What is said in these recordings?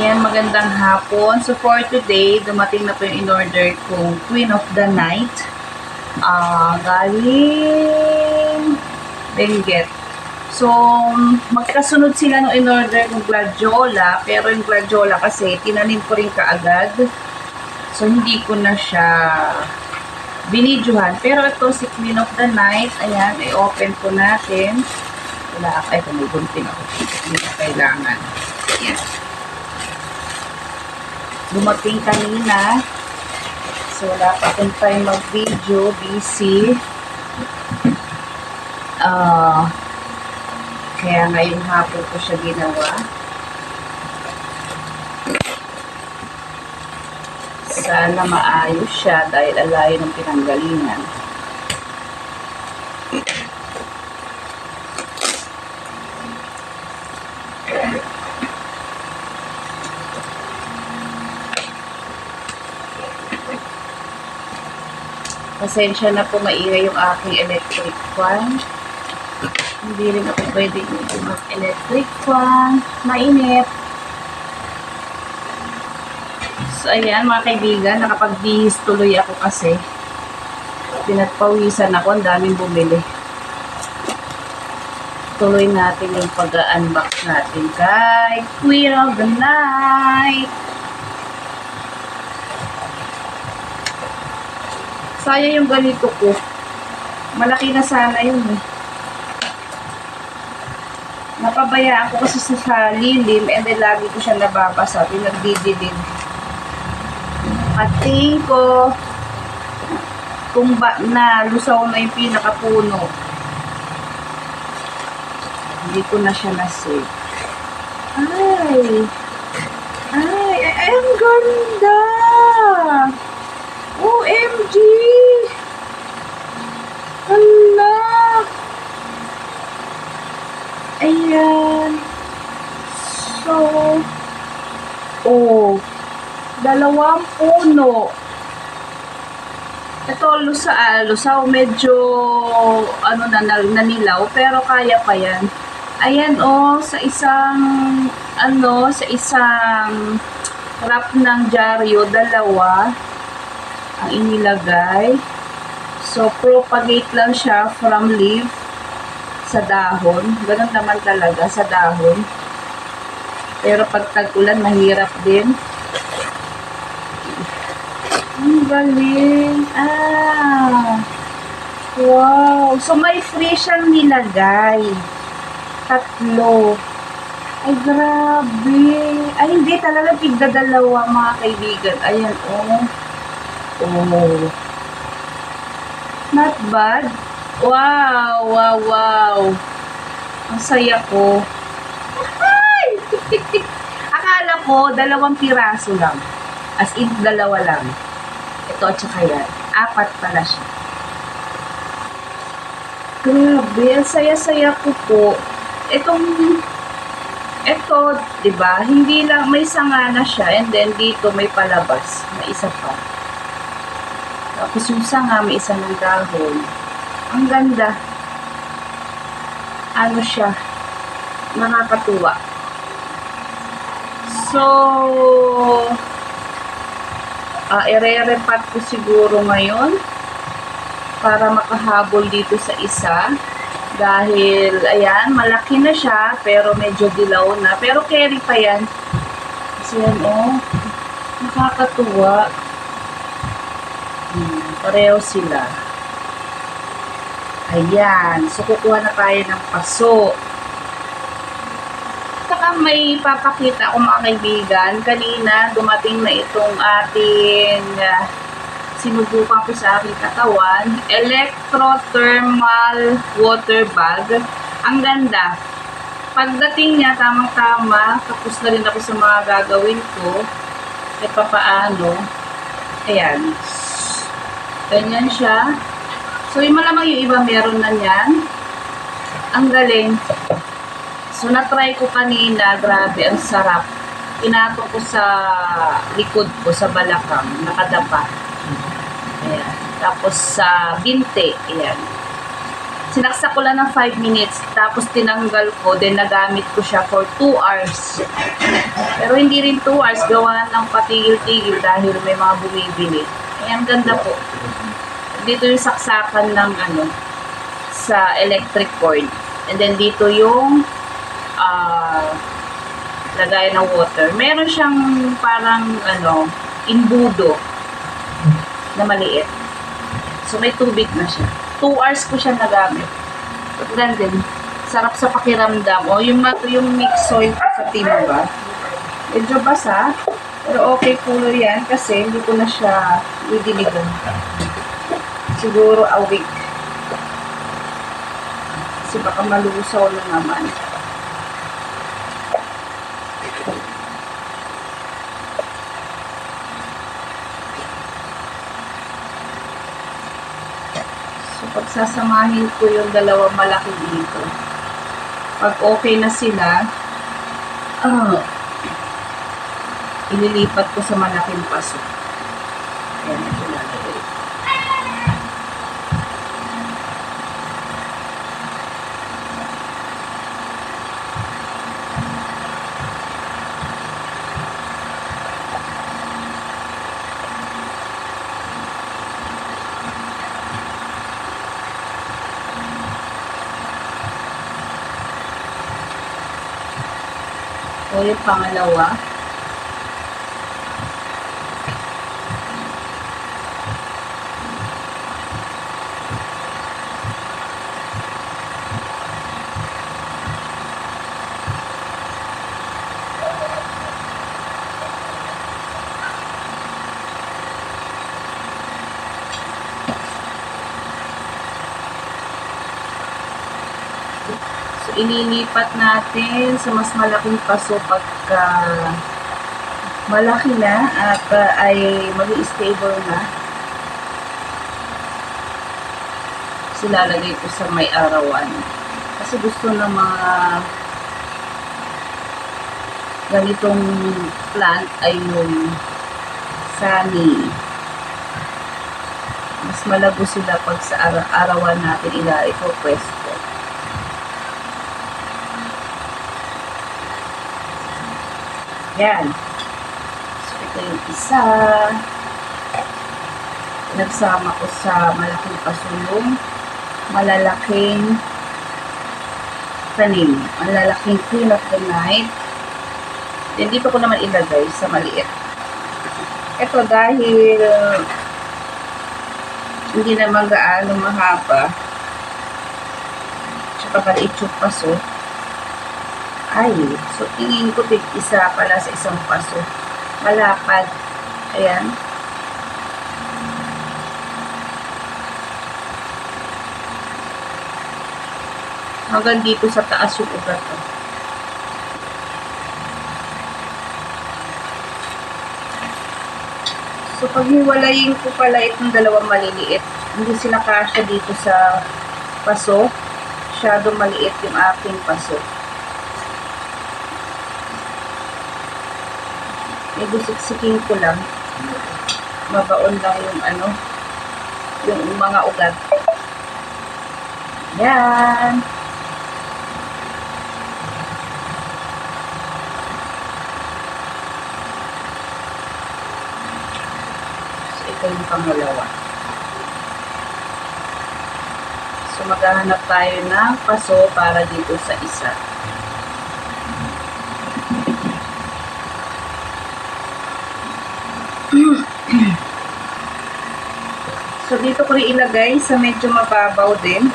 Ayan, magandang hapon. So for today, dumating na po yung in-order kong Queen of the Night. Ah, galing Benguet. So, magkasunod sila ng in-order kong gladiola, pero yung gladiola kasi, tinanim ko rin kaagad. So, hindi ko na siya binidyohan. Pero ito, si Queen of the Night, ayan, i-open ko natin. Wala, ay, kung may gunting ako. Hindi na kailangan. Ayan dumating kanina. So, wala pa akong time mag-video. Busy. Ah, kaya ngayong hapon ko siya ginawa. Sana maayos siya dahil alayo ng pinanggalingan. Pasensya na po maingay yung aking electric fan. Hindi rin ako pwede mag-electric fan. Mainit. So, ayan mga kaibigan, nakapag-bihis tuloy ako kasi. Pinagpawisan ako, ang daming bumili. Tuloy natin yung pag-unbox natin kay Queen of the Night. Sayang yung ganito ko. Malaki na sana yun eh. Napabayaan ko kasi sa lilim and then lagi ko siya nababasa. Pinagdidilim. At tingin ko kung ba na lusaw na yung pinakapuno. Hindi ko na siya na-save. Ay! Ay! Ay! Ang ganda! Ayan. So, oh, dalawang puno. Ito, lusa, ah, lusaw, medyo, ano na, nanilaw, pero kaya pa yan. Ayan, oh, sa isang, ano, sa isang wrap ng dyaryo, dalawa ang inilagay. So, propagate lang siya from leaf sa dahon. Ganun naman talaga sa dahon. Pero pag tag-ulan, mahirap din. Ang galing. Ah. Wow. So, may free siyang nilagay. Tatlo. Ay, grabe. Ay, hindi talaga tigdadalawa mga kaibigan. Ayan, oh. Oh. Not bad. Wow, wow, wow. Ang saya ko. Ay! Akala ko, dalawang piraso lang. As in, dalawa lang. Ito at saka yan. Apat pala siya. Grabe, ang saya-saya ko po. Itong, ito, di ba hindi lang, may sanga na siya, and then dito may palabas, may isa pa. Tapos yung sanga, may isa ng dahon. Ang ganda. Ano siya? Nakakatuwa. So, uh, ire-repat ko siguro ngayon para makahabol dito sa isa. Dahil, ayan, malaki na siya, pero medyo dilaw na. Pero carry pa yan. Kasi yan, oh, nakakatuwa. Hmm, pareho sila. Ayan. So, kukuha na tayo ng paso. Saka may papakita ako mga kaibigan. Kanina, dumating na itong ating uh, sinubukan ko sa aking katawan. Electrothermal water bag. Ang ganda. Pagdating niya, tamang-tama. Tapos na rin ako sa mga gagawin ko. E papaano. Ayan. Ganyan siya. So, yung malamang yung iba meron na yan. Ang galing. So, na-try ko kanina. Grabe, ang sarap. Inato ko sa likod ko, sa balakang. Nakadapa. Ayan. Tapos sa binte. Ayan. Sinaksak ko lang ng 5 minutes, tapos tinanggal ko, then nagamit ko siya for 2 hours. Pero hindi rin 2 hours, gawa ng patigil-tigil dahil may mga bumibili. Ay, ang ganda po. Dito yung saksakan ng ano, sa electric cord. And then dito yung ah lagay ng water. Meron siyang parang ano, imbudo na maliit. So may tubig na siya. 2 hours ko siya nagamit. Ganda din. Sarap sa pakiramdam. O yung, yung mix soil ko sa timba. Medyo basa. Pero okay po yan kasi hindi ko na siya didiligan. Siguro a week. Kasi baka malusaw na naman. So, pagsasamahin ko yung dalawang malaki dito. Pag okay na sila, ah, ililipat ko sa malaking paso. Ayan, ito lalagay. O yung pangalawa. So, ililipat natin sa mas malaking paso pagka malaki na at uh, ay mag-stable na. Silalagay ko sa may arawan. Kasi gusto ng mga ganitong plant ay yung sunny. Mas malabo sila pag sa ara- arawan natin ila ito pwesto. Yan. So, ito yung isa. Nagsama ko sa malaking pasulong. Malalaking tanim. Malalaking queen of the night. Then, dito ko naman ilagay sa maliit. Ito dahil hindi naman gaano mahaba. Tsaka maliit yung paso. Ay, so tingin ko tig isa pala sa isang paso. Malapad. Ayan. Hanggang dito sa taas yung ugat ko. So, pag hiwalayin ko pala itong dalawang maliliit, hindi sila kasya dito sa paso. Masyado maliit yung aking paso. Medyo siksikin ko lang. Mabaon lang yung ano, yung mga ugat. Yan. So, ito yung pangalawa. So, maghahanap tayo ng paso para dito sa isa. So, dito ko rin ilagay sa medyo mababaw din.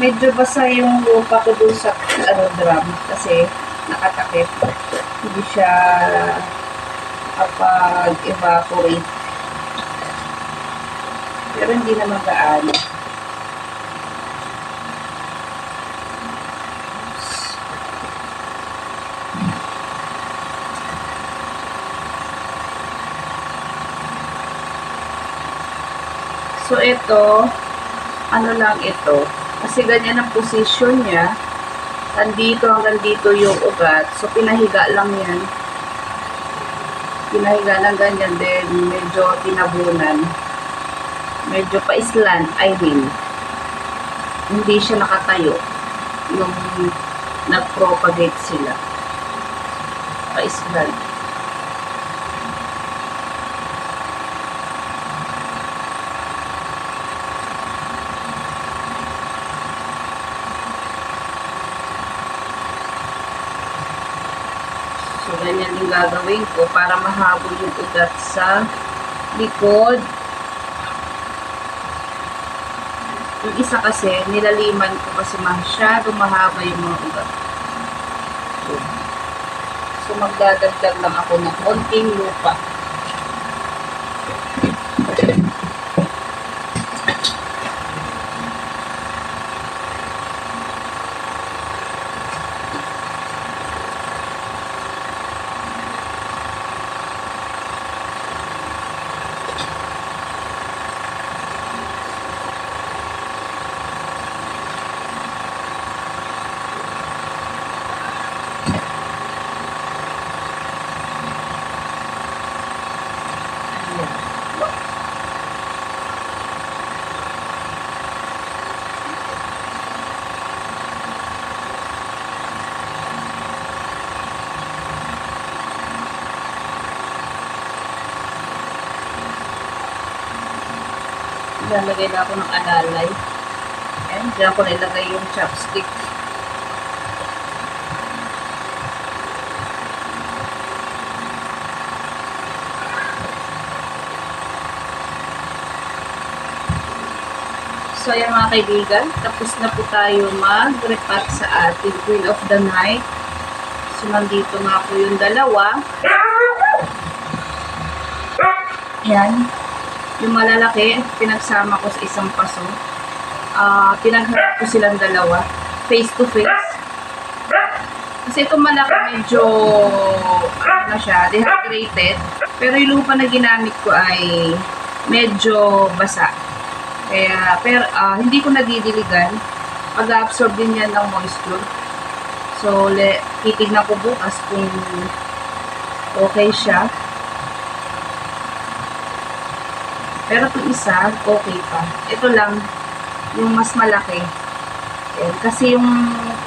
Medyo basa yung lupa ko dun sa ano, drum kasi nakatakip. Hindi siya kapag-evaporate. Pero hindi naman gaano. So, ito, ano lang ito, Kasi ganyan ang position niya. Nandito hanggang dito yung ugat. So, pinahiga lang yan. Pinahiga lang ganyan din. Medyo tinabunan. Medyo pa-island, I mean. Hindi siya nakatayo. Yung nag-propagate sila. Pa-island. So, ganyan yung gagawin ko para mahabol yung ugat sa likod. Yung isa kasi, nilaliman ko kasi masyado mahaba yung mga ugat. So, so magdadagdag lang ako ng konting lupa. Lalagay na ako ng alalay. Ayan, diyan ko nilagay yung chopstick. So, ayan mga kaibigan, tapos na po tayo mag-repack sa ating Queen of the Night. So, nandito nga po yung dalawa. Ayan. Yung malalaki, pinagsama ko sa isang paso. Ah, pinagharap ko silang dalawa. Face to face. Kasi itong malaki medyo, ano na siya, dehydrated. Pero yung lupa na ginamit ko ay medyo basa. Kaya, pero ah, hindi ko nadidiligan. Mag-absorb din yan ng moisture. So, le, titignan ko bukas kung okay siya. Pero itong isa, okay pa. Ito lang, yung mas malaki. Ayan. Kasi yung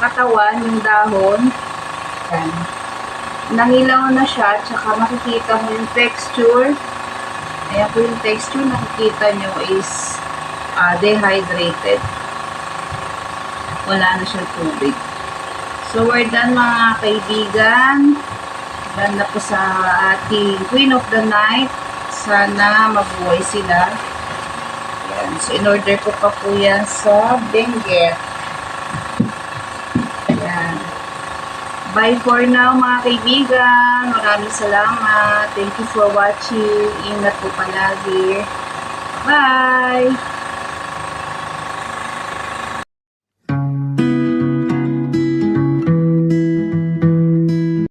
katawan, yung dahon, yan. Nangilaw na siya, tsaka makikita mo yung texture. Ayan po yung texture, nakikita nyo is ah, dehydrated. Wala na siyang tubig. So, we're done mga kaibigan. Na po sa ating Queen of the Night. Sana mabuhay sila. Yan. So, in-order ko pa po yan sa Benguet. Yan. Bye for now mga kaibigan. Maraming salamat. Thank you for watching. Ingat po palagi. Bye!